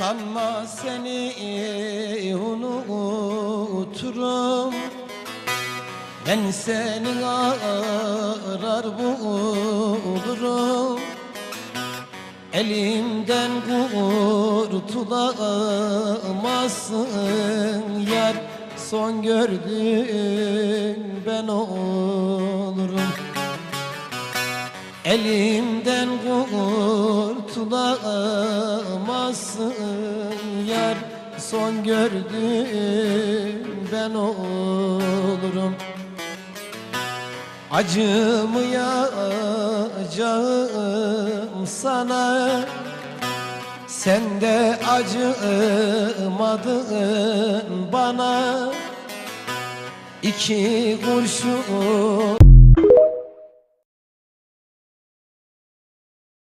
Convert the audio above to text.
Sanma seni unuturum. Ben seni arar bulurum. Elimden kurtulamazsın. Yar Son gördüğün ben olurum. Elimden kurtulamazsın yar Son gördüğün ben olurum. Acımayacağım sana. Sen de acımadın bana. İki kurşun